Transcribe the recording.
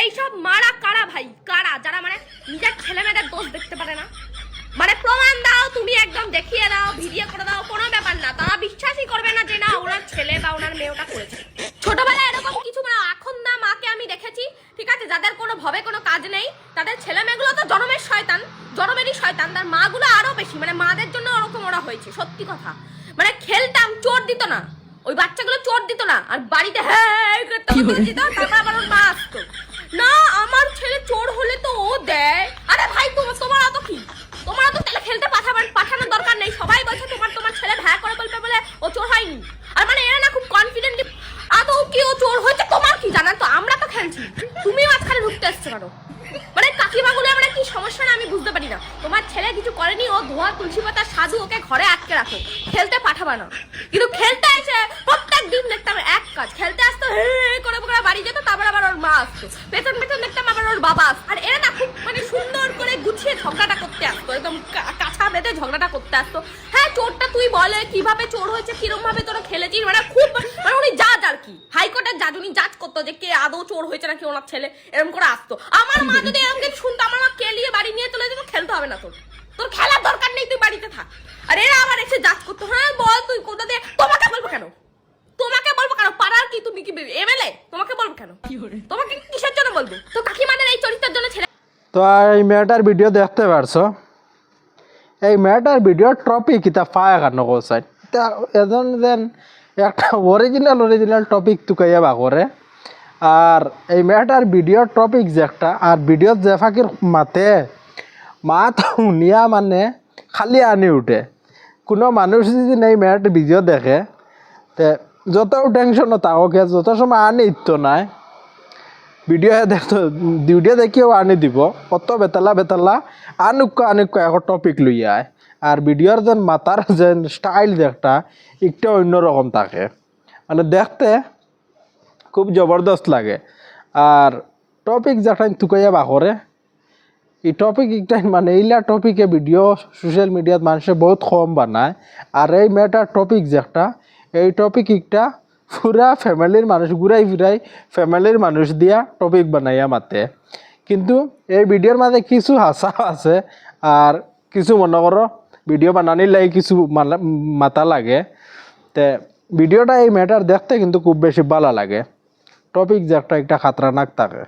সেই সব মারা কারা ভাই? কারা? যারা মানে নিজের ছেলে মেয়েদের দোষ দেখতে পারে না। মানে প্রমাণ দাও তুমি একদম দেখিয়ে দাও ভিডিও করে দাও কোনো ব্যাপার না। তারা বিশ্বাসই করবে না যে না ওনার ছেলে বা ওনার মেয়ে ওটা করেছে। ছোটবেলায় এরকম কিছু মানে এখন না মাকে আমি দেখেছি ঠিক আছে? যাদের কোনো ভবে কোনো কাজ নেই তাদের ছেলে মেয়েগুলো তো জন্মের শয়তান জন্মেরই শয়তান। তার মাগুলো আরও বেশি মানে মাদের জন্য ওরকম ওরা হয়েছে সত্যি কথা। মানে খেলতাম চোর দিত না। ওই বাচ্চাগুলো চোর দিত না। আর বাড়িতে হ্যাঁ হ্যাঁ করতে দিত তারপর আবার ওর মা আসতো। না, আমার ছেলে চোর হলে তো ও দেয়। আরে ভাই তোমার তোমার অত কি? তোমার তো তাহলে খেলতে পাঠাবার পাঠানোর দরকার নেই। সবাই বলছে তোমার তোমার ছেলে ভ্যা করে বলবে বলে ও চোর হয়নি। আর মানে এরা না খুব কনফিডেন্টলি আদৌ কি ও চোর হয়েছে? তোমার কি জানা? তো আমরা তো খেলছি। তুমিও মাঝখানে ঢুকতে আসতে পারো মানে কাকিমাগুলো আমরা কি সমস্যা না আমি বুঝতে পারি না। তোমার ছেলে কিছু করেনি, ও ধোয়া, তুলসী পাতা, সাধু ওকে ঘরে আটকে রাখো। খেলতে পাঠাবা না। কিন্তু খেলতে এসে প্রত্যেক দিন দেখতাম এক কাজ, খেলতে আসতো হে হে করে করে বাড়ি যেত তারপর আবার ওর মা আসতো। পেছন পেছন দেখতাম আবার ওর বাবা আসতো। আর এরা না খুব মানে সুন্দর করে গুছিয়ে ঝগড়াটা করতে আসতো, একদম কা- কাছা বেঁধে ঝগড়াটা করতে আসতো। হ্যাঁ চোরটা তুই বলে কীভাবে চোর হয়েছে, কিরম ভাবে তোরা খেলেছিস মানে খুব মানে উনি জাজ আর কি। হাইকোর্টের জাজ উনি জাজ করতো যে কে আদৌ চোর হয়েছে নাকি ওনার ছেলে, এরকম করে আসতো। আমার মা যদি এরকম কিছু শুনতো, আমার মা কেলিয়ে বাড়ি নিয়ে চলে যেত, খেলতে হবে না তোর। তোর খেলার দরকার নেই, তুই বাড়িতে থাক। আর এরা আবার এসে জাজ করতো হ্যাঁ বল তুই কোথা দিয়ে তোমাকে বলব কেন তোমাকে বলব কেন পাড়ার কি তুমি কি এমএলএ তোমাকে তোমাকে কিসের জন্য বলব? তো কাকিমাদের এই চরিত্রের জন্য ছেলে তো এই মেয়েটার ভিডিও দেখতে পারছ? এই মেয়েটার ভিডিওর টপিক ইতা পায় কেন কোসাইড তা এজন যেন একটা অরিজিনাল অরিজিনাল টপিক তুকাইয়া বা করে। আর এই মেয়েটার ভিডিওর টপিক যে একটা আর ভিডিওর যে ফাঁকির মাতে মা শুনিয়া মানে খালি আনি উঠে। কোনো মানুষ যদি এই মেয়েটার ভিডিও দেখে তে যত টেনশনও থাকুক যত সময় আনি ইত্তো নাই। ভিডিও দেখতো ভিডিও দেখিও আনি দিব। কত বেতালা বেতালা আনুক আনুক এখন টপিক লই আয়। আর ভিডিওর যেন মাতার যেন স্টাইল একটা একটু অন্যরকম থাকে। মানে দেখতে খুব জবরদস্ত লাগে। আর টপিক যেটা তুকাইয়া বাকরে এই টপিক একটা মানে এইলা টপিকে ভিডিও সোশ্যাল মিডিয়াত মানুষে বহুত কম বানায়। আর এই মেয়েটার টপিক যে একটা এই টপিক একটা পুরা ফ্যামিলির মানুষ ঘুরাই ফিরাই ফ্যামিলির মানুষ দিয়া টপিক বানাইয়া মাতে। কিন্তু এই ভিডিওর মাঝে কিছু হাসা আছে আর কিছু মনে করো ভিডিও বানানির লাগে কিছু মাথা লাগে। তে ভিডিওটা এই মেয়েটার দেখতে কিন্তু খুব বেশি ভালো লাগে। টপিক যে একটা একটা খাতরানাক থাকে।